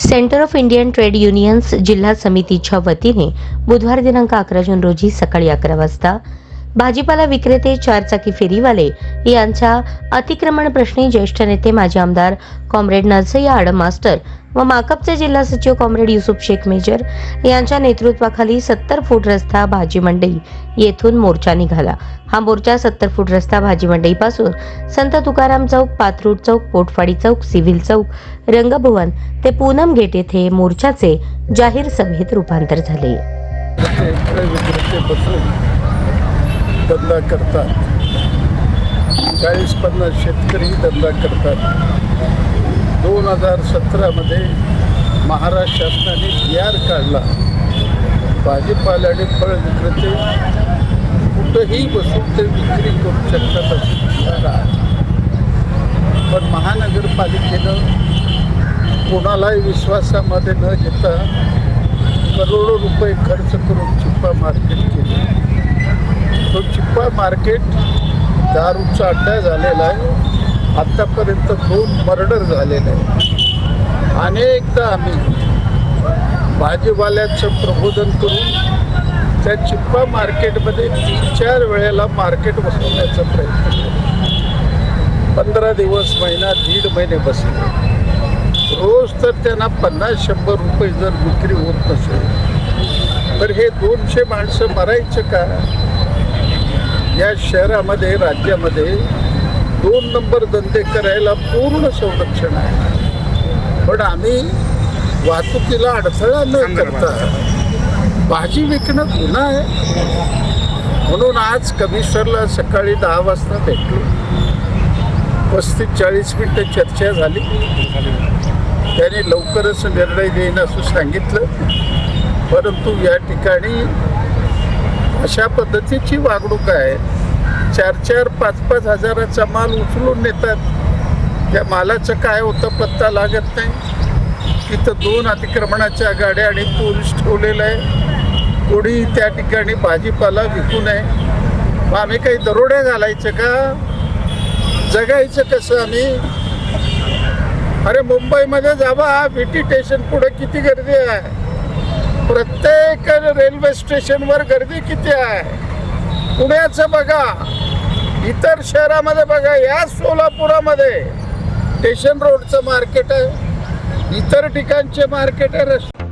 Centre of Indian trade unions जिल्हा समितीच्या वतीने बुधवार दिनांक अकरा जून रोजी सकाळी अकरा वाजता भाजीपाला विक्रेते चारचाकी फेरीवाले यांच्या अतिक्रमण प्रश्नी ज्येष्ठ नेते माजी आमदार कॉम्रेड नरसय्या आडम मास्टर व माकपचे जिल्हा सचिव कॉम्रेड युसुफ शेख मेजर यांच्या नेतृत्वाखाली सत्तर फूट रस्ता भाजी मंडई येथून मोर्चा निघाला. हा मोर्चा सत्तर फूट रस्ता भाजी मंडईपासून संत तुकाराम चौक पाथरूड चौक पोटफाडी चौक सिव्हिल चौक रंगभवन ते पूनम गेट येथे मोर्चाचे जाहीर सभेत रूपांतर झाले ते इकडे विक्रेते बसून धंदा करतात. चाळीस पन्नास शेतकरी धंदा करतात. दोन हजार सतरामध्ये महाराष्ट्र शासनाने जी काढला. भाजीपाला आणि फळ विक्रेते कुठंही बसून ते विक्री करू शकतात अशी जी आहे. पण महानगरपालिकेनं कोणालाही विश्वासामध्ये न घेता करोडो रुपये खर्च करून चिप्पा मार्केट केले. तो मार्केट दारूचा अड्डा झालेला आहे. आत्तापर्यंत दोन मर्डर झालेले आहे अनेकदा आम्ही भाजीवाल्याचं प्रबोधन करून त्या चिप्पा मार्केटमध्ये तीन चार वेळेला मार्केट बसवण्याचा प्रयत्न केला. पंधरा दिवस महिना दीड महिने बसले. रोज तर त्यांना पन्नास शंभर रुपये जर विक्री होत नसेल तर हे दोनशे माणसं मरायचं का? या शहरामध्ये राज्यामध्ये दोन नंबर धंदे करायला पूर्ण संरक्षण आहे. पण आम्ही वाहतुकीला अडथळा न करता भाजी विकणं गुन्हा आहे. म्हणून आज कमिशनरला सकाळी दहा वाजता भेटलो. पस्तीस चाळीस मिनटं चर्चा झाली. त्याने लवकरच निर्णय देईन असं सांगितलं. परंतु या ठिकाणी अशा पद्धतीची वागणूक आहे. चार चार पाच पाच हजाराचा माल उचलून नेतात. त्या मालाचं काय होतं पत्ता लागत नाही. तिथं दोन अतिक्रमणाच्या गाड्या आणि पोलीस ठेवलेलं आहे. कोणी त्या ठिकाणी भाजीपाला विकू नये. मग आम्ही काही दरोडे घालायचं का? जगायचं कसं आम्ही? अरे मुंबईमध्ये जावा व्हीटी स्टेशन पुढे किती गर्दी आहे? प्रत्येक रेल्वे स्टेशनवर गर्दी किती आहे? पुण्याचं बघा. इतर शहरामध्ये बघा या सोलापुरामध्ये. स्टेशन रोडचं मार्केट आहे. इतर ठिकाणचे मार्केट आहे. रस्ते